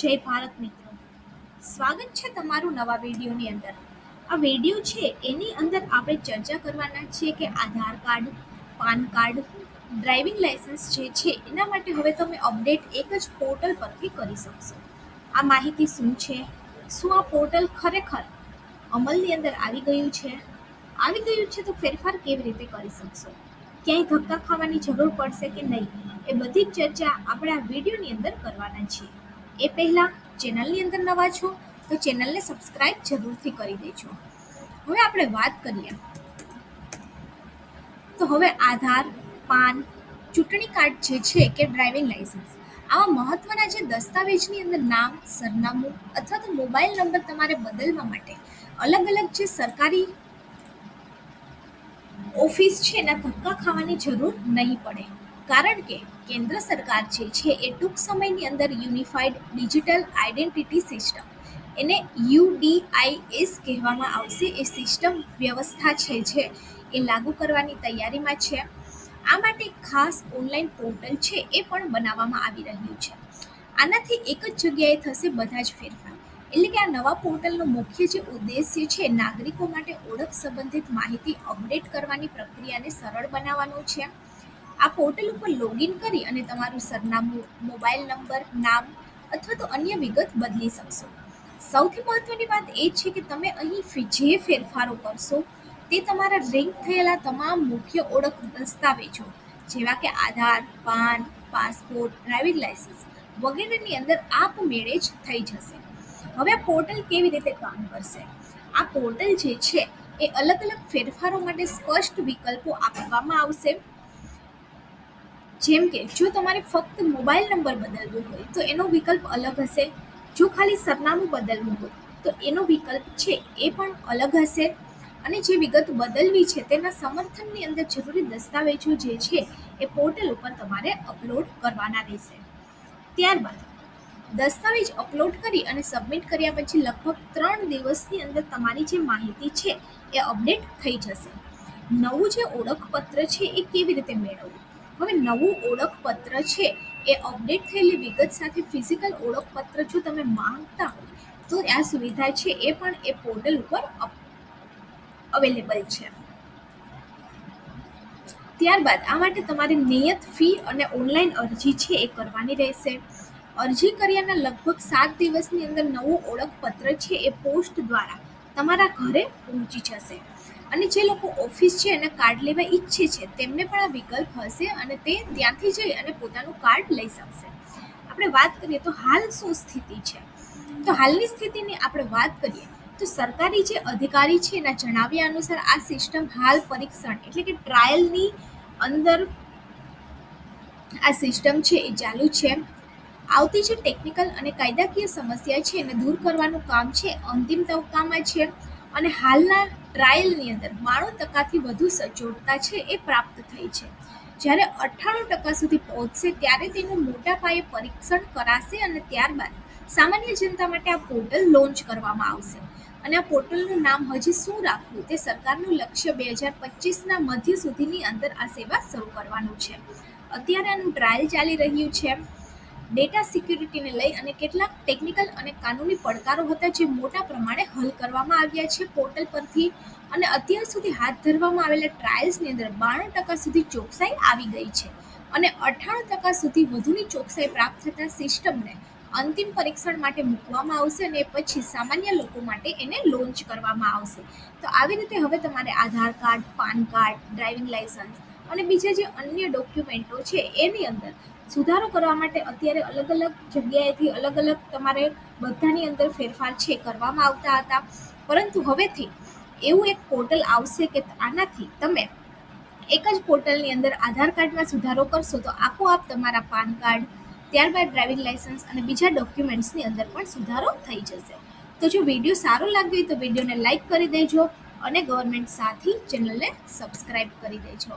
જય ભારત મિત્રો. સ્વાગત છે તમારું નવા વિડીયોની અંદર. આ વીડિયો છે એની અંદર આપણે ચર્ચા કરવાના છીએ કે Aadhaar card, PAN card, driving licence જે છે એના માટે હવે તમે અપડેટ એક જ પોર્ટલ પરથી કરી શકશો. આ માહિતી શું છે? શું આ પોર્ટલ ખરેખર અમલની અંદર આવી ગયું છે? આવી ગયું છે તો ફેરફાર કેવી રીતે કરી શકશો? ક્યાંય ધક્કા ખાવાની જરૂર પડશે કે નહીં? એ બધી ચર્ચા આપણે આ વિડીયોની અંદર કરવાના છીએ. એ પહેલાં ચેનલની અંદર નવા છો, તો ચેનલને સબસ્ક્રાઇબ જરૂરથી કરી દેજો. હવે આપણે વાત કરીએ. તો હવે આધાર, પાન, ચૂંટણી કાર્ડ જે છે કે ડ્રાઇવિંગ લાઇસન્સ, આવા મહત્વના જે દસ્તાવેજની અંદર નામ, સરનામું અથવા તો મોબાઈલ નંબર તમારે બદલવા માટે અલગ અલગ જે સરકારી ઓફિસ છે એના ધક્કા ખાવાની જરૂર નહીં પડે. કારણ કે કેન્દ્ર સરકાર જે છે, એ ટૂંક સમયની અંદર યુનિફાઈડ ડિજિટલ આઈડેન્ટિટી સિસ્ટમ, એને યુડીઆઈએસ કહેવામાં આવશે. એ સિસ્ટમ વ્યવસ્થા છે જે એ લાગુ કરવાની તૈયારીમાં છે. આ માટે ખાસ ઓનલાઈન પોર્ટલ છે, એ પણ બનાવવામાં આવી રહ્યું છે. આનાથી એક જ જગ્યાએ થશે બધા જ ફેરફાર. એટલે કે આ નવા પોર્ટલનો મુખ્ય જે ઉદ્દેશ્ય છે, નાગરિકો માટે ઓળખ સંબંધિત માહિતી અપડેટ કરવાની પ્રક્રિયાને સરળ બનાવવાનો છે. આ પોર્ટલ ઉપર લોગિન કરી અને તમારું સરનામું, મોબાઈલ નંબર, નામ અથવા તો અન્ય વિગત બદલી શકશો. સૌથી મહત્વની વાત એ છે કે તમે અહીં જે ફેરફારો કરશો તે તમારા લિંક થયેલા તમામ મુખ્ય ઓળખ દસ્તાવેજો, જેવા કે Aadhaar, PAN, passport, driving licence વગેરેની અંદર આપમેળે જ થઈ જશે. હવે આ પોર્ટલ કેવી રીતે કામ કરશે? આ પોર્ટલ જે છે એ અલગ અલગ ફેરફારો માટે સ્પષ્ટ વિકલ્પો આપવામાં આવશે. જેમ કે, જો તમારે ફક્ત મોબાઈલ નંબર બદલવો હોય, તો એનો વિકલ્પ અલગ હશે. જો ખાલી સરનામું બદલવું હોય, તો એનો વિકલ્પ છે, એ પણ અલગ હશે. અને જે વિગત બદલવી છે, તેના સમર્થનની અંદર જરૂરી દસ્તાવેજો જે છે, એ પોર્ટલ ઉપર તમારે અપલોડ કરવાના રહેશે. ત્યારબાદ, દસ્તાવેજ અપલોડ કરી અને સબમિટ કર્યા પછી લગભગ ત્રણ દિવસની અંદર તમારી જે માહિતી છે, એ અપડેટ થઈ જશે. નવું જે ઓળખપત્ર છે, એ કેવી રીતે મેળવવું? હવે નવું ઓળખપત્ર છે, એ અપડેટ થયેલી વિગત સાથે ફિઝિકલ ઓળખપત્ર જો તમે માંગતા હો તો આ સુવિધા છે, એ પણ એ પોર્ટલ ઉપર અવેલેબલ છે. ત્યારબાદ આ માટે તમારે નિયત ફી અને ઓનલાઈન અરજી છે, એ કરવાની રહેશે. અરજી કર્યાના લગભગ સાત દિવસની અંદર નવું ઓળખપત્ર છે, એ પોસ્ટ દ્વારા તમારા ઘરે પહોંચી જશે. અને જે લોકો ઓફિસ છે અને કાર્ડ લેવા ઈચ્છે છે, તેમને પણ આ વિકલ્પ હશે અને તે ત્યાંથી જઈ અને પોતાનું કાર્ડ લઈ શકશે. આપણે વાત કરીએ તો હાલ શું સ્થિતિ છે? તો હાલની સ્થિતિની આપણે વાત કરીએ તો સરકારી જે અધિકારી છે, એના જણાવ્યા અનુસાર આ સિસ્ટમ હાલ પરીક્ષણ એટલે કે ટ્રાયલની અંદર આ સિસ્ટમ છે, એ ચાલુ છે. આવતી જે ટેકનિકલ અને કાયદાકીય સમસ્યા છે, એને દૂર કરવાનું કામ છે, અંતિમ તબક્કામાં છે અને હાલના ટ્રાયલની અંદર બાણું ટકાથી વધુ સચોટતા છે એ પ્રાપ્ત થઈ છે. જ્યારે અઠ્ઠાણું ટકા સુધી પહોંચશે ત્યારે તેનું મોટા પાયે પરીક્ષણ કરાશે અને ત્યારબાદ સામાન્ય જનતા માટે આ પોર્ટલ લોન્ચ કરવામાં આવશે. અને આ પોર્ટલનું નામ હજી શું રાખવું તે સરકારનું લક્ષ્ય બે હજાર પચીસના મધ્ય સુધીની અંદર આ સેવા શરૂ કરવાનું છે. અત્યારે આનું ટ્રાયલ ચાલી રહ્યું છે. ડેટા સિક્યુરિટીને લઈ અને કેટલાક ટેકનિકલ અને કાનૂની પડકારો હતા જે મોટા પ્રમાણે હલ કરવામાં આવ્યા છે પોર્ટલ પરથી. અને અત્યાર સુધી હાથ ધરવામાં આવેલા ટ્રાયલ્સની અંદર બાણું ટકા સુધી ચોકસાઈ આવી ગઈ છે. અને અઠાણું ટકા સુધી વધુની ચોકસાઈ પ્રાપ્ત થતાં સિસ્ટમને અંતિમ પરીક્ષણ માટે મૂકવામાં આવશે અને પછી સામાન્ય લોકો માટે એને લોન્ચ કરવામાં આવશે. તો આવી રીતે હવે તમારે Aadhaar card, PAN card, driving licence અને બીજા જે અન્ય ડોક્યુમેન્ટો છે એની અંદર સુધારો કરવા માટે અત્યારે અલગ અલગ જગ્યાએથી અલગ અલગ તમારે બધાની અંદર ફેરફાર છે કરવામાં આવતા હતા. પરંતુ હવેથી એવું એક પોર્ટલ આવશે કે આનાથી તમે એક જ પોર્ટલની અંદર આધાર કાર્ડમાં સુધારો કરશો તો આપોઆપ તમારા પાન કાર્ડ, ત્યારબાદ ડ્રાઇવિંગ લાઇસન્સ અને બીજા ડોક્યુમેન્ટ્સની અંદર પણ સુધારો થઈ જશે. તો જો વીડિયો સારો લાગ્યો હોય તો વિડીયોને લાઇક કરી દેજો અને ગવર્મેન્ટ સાથી ચેનલને સબસ્ક્રાઈબ કરી દેજો.